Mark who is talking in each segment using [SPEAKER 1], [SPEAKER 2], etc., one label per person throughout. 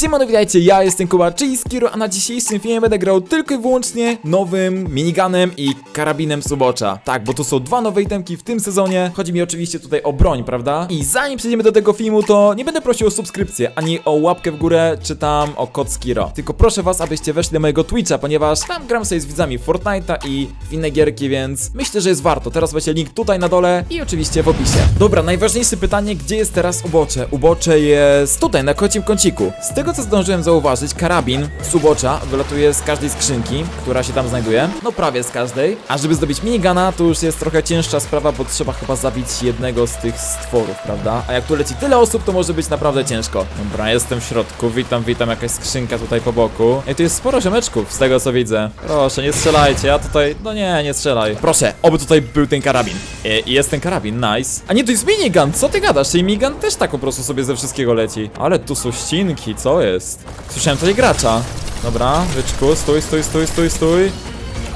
[SPEAKER 1] Siemano, witajcie, ja jestem Kuba, czyli Skiro, a na dzisiejszym filmie będę grał tylko i wyłącznie nowym miniganem i karabinem Subocza. Tak, bo to są dwa nowe itemki w tym sezonie. Chodzi mi oczywiście tutaj o broń, prawda? I zanim przejdziemy do tego filmu, to nie będę prosił o subskrypcję, ani o łapkę w górę, czy tam o kod Skiro. Tylko proszę was, abyście weszli do mojego Twitcha, ponieważ tam gram sobie z widzami Fortnite'a i inne gierki, więc myślę, że jest warto. Teraz będzie link tutaj na dole i oczywiście w opisie. Dobra, najważniejsze pytanie, gdzie jest teraz ubocze? Ubocze jest tutaj, na kocim kąciku. Z tego co zdążyłem zauważyć, karabin z ubocza wylatuje z każdej skrzynki, która się tam znajduje. No prawie z każdej. A żeby zdobyć minigana, to już jest trochę cięższa sprawa, bo trzeba chyba zabić jednego z tych stworów, prawda? A jak tu leci tyle osób, to może być naprawdę ciężko. Dobra, jestem w środku, witam, witam, jakaś skrzynka tutaj po boku. Ej, tu jest sporo ziomeczków, z tego co widzę. Proszę, nie strzelajcie, ja tutaj... No nie, nie strzelaj. Proszę, oby tutaj był ten karabin. E, I jest ten karabin, nice. A nie, to jest minigun, co ty gadasz? Czyli minigun też tak po prostu sobie ze wszystkiego leci. Ale tu są ścinki, co jest? Słyszałem tutaj gracza. Dobra, wyczku, stój, stój, stój, stój, stój.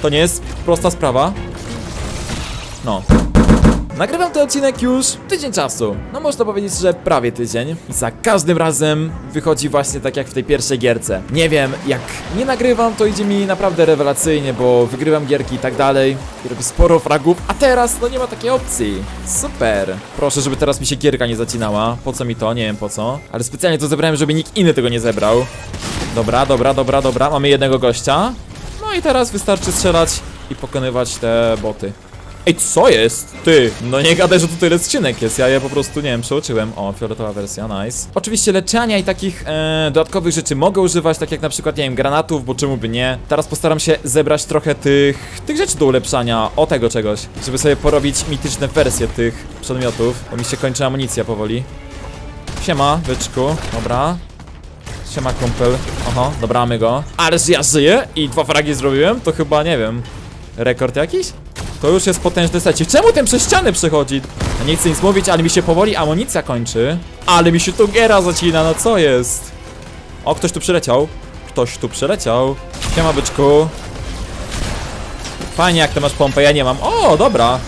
[SPEAKER 1] To nie jest prosta sprawa. No. Nagrywam ten odcinek już tydzień czasu. No można powiedzieć, że prawie tydzień. I za każdym razem wychodzi właśnie tak jak w tej pierwszej gierce. Nie wiem, jak nie nagrywam, to idzie mi naprawdę rewelacyjnie, bo wygrywam gierki i tak dalej. I robię sporo fragów, a teraz no nie ma takiej opcji. Super. Proszę, żeby teraz mi się gierka nie zacinała. Po co mi to? Nie wiem po co. Ale specjalnie to zebrałem, żeby nikt inny tego nie zebrał. Dobra, dobra, dobra, dobra. Mamy jednego gościa. No i teraz wystarczy strzelać i pokonywać te boty. Ej, co jest? Ty, no nie gadaj, że tu tyle skrzynek jest, ja je po prostu, nie wiem, przeoczyłem. O, fioletowa wersja, nice. Oczywiście leczenia i takich e, dodatkowych rzeczy mogę używać, tak jak na przykład, nie wiem, granatów, bo czemu by nie. Teraz postaram się zebrać trochę tych, tych rzeczy do ulepszania, o tego czegoś, żeby sobie porobić mityczne wersje tych przedmiotów, bo mi się kończy amunicja powoli. Siema, byczku, dobra. Siema kumpel, oho, dobra, mamy go. Ależ ja żyję i dwa fragi zrobiłem, to chyba, nie wiem, rekord jakiś? To już jest potężny secik. Czemu ten przez ściany przechodzi? Ja nie chcę nic mówić, ale mi się powoli amunicja kończy. Ale mi się tu giera zacina, no co jest? O, ktoś tu przyleciał. Ktoś tu przyleciał. Siema byczku. Fajnie jak ty masz pompę, ja nie mam. O, dobra.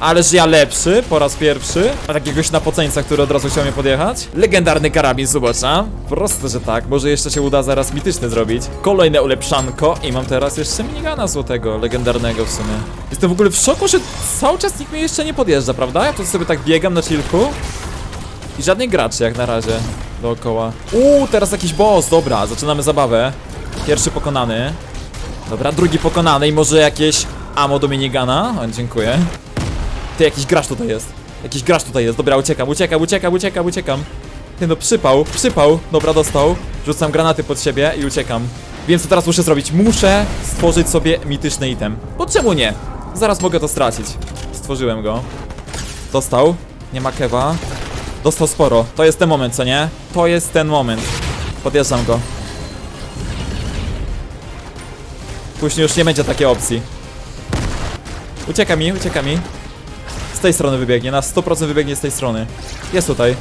[SPEAKER 1] Ależ ja lepszy po raz pierwszy. A takiegoś napoceńca, który od razu chciał mnie podjechać. Legendarny karabin z ubocza. Proste, że tak. Może jeszcze się uda zaraz mityczny zrobić. Kolejne ulepszanko. I mam teraz jeszcze minigana złotego. Legendarnego w sumie. Jestem w ogóle w szoku, że cały czas nikt mnie jeszcze nie podjeżdża, prawda? Ja tu sobie tak biegam na chillku. I żadnych graczy jak na razie dookoła. Uuu, teraz jakiś boss. Dobra, zaczynamy zabawę. Pierwszy pokonany. Dobra, drugi pokonany i może jakieś ammo do minigana. O, dziękuję. Ty, jakiś gracz tutaj jest. Jakiś gracz tutaj jest. Dobra, uciekam, uciekam, uciekam, uciekam, uciekam. Ty no, przypał, przypał. Dobra, dostał. Rzucam granaty pod siebie i uciekam. Wiem, co teraz muszę zrobić. Muszę stworzyć sobie mityczny item. Bo czemu nie? Zaraz mogę to stracić. Stworzyłem go. Dostał. Nie ma kewa. Dostał sporo. To jest ten moment, co nie? To jest ten moment. Podjeżdżam go. Później już nie będzie takiej opcji. Ucieka mi, ucieka mi. Z tej strony wybiegnie, na 100% wybiegnie z tej strony. Jest tutaj.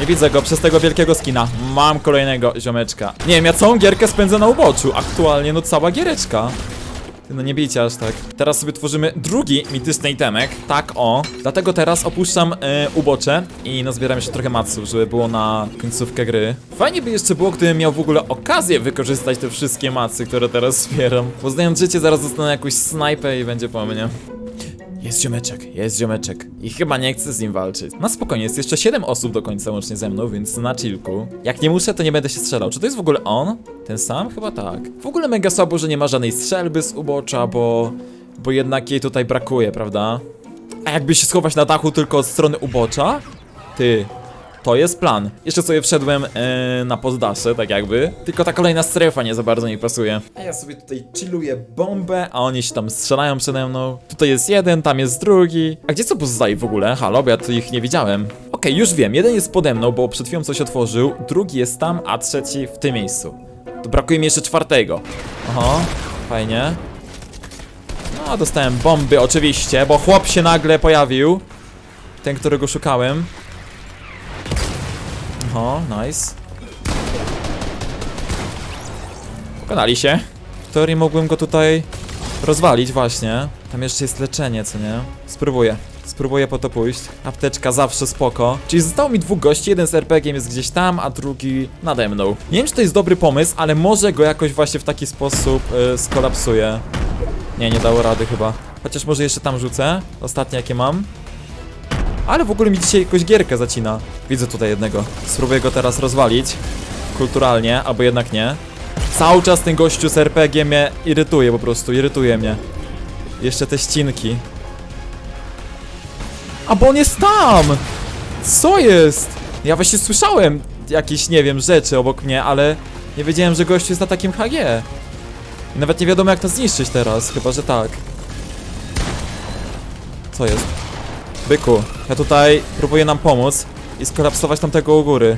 [SPEAKER 1] Nie widzę go przez tego wielkiego skina. Mam kolejnego ziomeczka. Nie wiem, ja całą gierkę spędzę na uboczu. Aktualnie, no cała giereczka. No nie bijcie aż tak. Teraz sobie tworzymy drugi mityczny itemek. Tak o. Dlatego teraz opuszczam e, ubocze i nazbieram jeszcze trochę matsów, żeby było na końcówkę gry. Fajnie by jeszcze było, gdybym miał w ogóle okazję wykorzystać te wszystkie macy, które teraz zbieram. Bo znając życie, zaraz dostanę jakąś snajpę i będzie po mnie. Jest ziomeczek, jest ziomeczek. I chyba nie chcę z nim walczyć. Na spokojnie, jest jeszcze 7 osób do końca łącznie ze mną, więc na chillku. Jak nie muszę, to nie będę się strzelał. Czy to jest w ogóle on? Ten sam? Chyba tak. W ogóle mega słabo, że nie ma żadnej strzelby z ubocza, bo... Bo jednak jej tutaj brakuje, prawda? A jakby się schować na dachu tylko od strony ubocza? Ty, to jest plan. Jeszcze sobie wszedłem e, na poddasze, tak jakby. Tylko ta kolejna strefa nie za bardzo mi pasuje. A ja sobie tutaj chilluję bombę, a oni się tam strzelają przede mną. Tutaj jest jeden, tam jest drugi. A gdzie co pozostali w ogóle? Halo, bo ja tu ich nie widziałem. Okej, już wiem. Jeden jest pode mną, bo przed chwilą coś otworzył. Drugi jest tam, a trzeci w tym miejscu. To brakuje mi jeszcze czwartego. Oho, fajnie. No, dostałem bomby oczywiście, bo chłop się nagle pojawił. Ten, którego szukałem. Oho, nice. Pokonali się. W teorii mogłem go tutaj rozwalić właśnie. Tam jeszcze jest leczenie, co nie? Spróbuję. Spróbuję po to pójść. Apteczka zawsze spoko. Czyli zostało mi dwóch gości, jeden z RPG jest gdzieś tam, a drugi nade mną. Nie wiem, czy to jest dobry pomysł, ale może go jakoś właśnie w taki sposób y, skolapsuję. Nie, nie dało rady chyba. Chociaż może jeszcze tam rzucę. Ostatnie jakie mam. Ale w ogóle mi dzisiaj jakąś gierkę zacina. Widzę tutaj jednego. Spróbuję go teraz rozwalić. Kulturalnie, albo jednak nie. Cały czas ten gościu z RPG mnie irytuje po prostu, irytuje mnie. Jeszcze te ścinki. A bo on jest tam! Co jest? Ja właśnie słyszałem jakieś, nie wiem, rzeczy obok mnie, ale nie wiedziałem, że gościu jest na takim HG. I nawet nie wiadomo jak to zniszczyć teraz, chyba że tak. Co jest? Byku, ja tutaj próbuję nam pomóc i skolapsować tamtego u góry.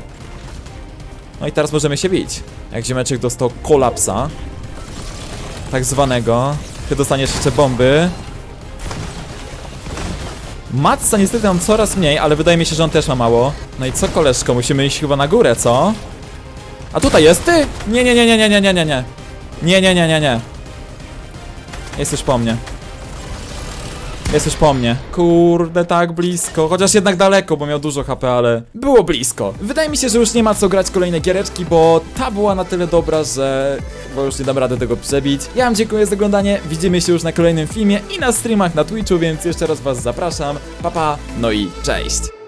[SPEAKER 1] No i teraz możemy się bić. Jak ziomeczek dostał kolapsa, tak zwanego, ty dostaniesz jeszcze bomby. Matsa niestety mam coraz mniej, ale wydaje mi się, że on też ma mało. No i co koleżko, musimy iść chyba na górę, co? A tutaj jest ty? Nie, nie, nie, nie, nie, nie, nie, nie, nie. Nie, nie, nie, nie, nie. Jesteś po mnie. Jesteś po mnie. Kurde, tak blisko. Chociaż jednak daleko, bo miał dużo HP, ale było blisko. Wydaje mi się, że już nie ma co grać kolejne giereczki, bo ta była na tyle dobra, że chyba już nie dam rady tego przebić. Ja wam dziękuję za oglądanie. Widzimy się już na kolejnym filmie i na streamach na Twitchu, więc jeszcze raz was zapraszam. Papa, pa, no i cześć.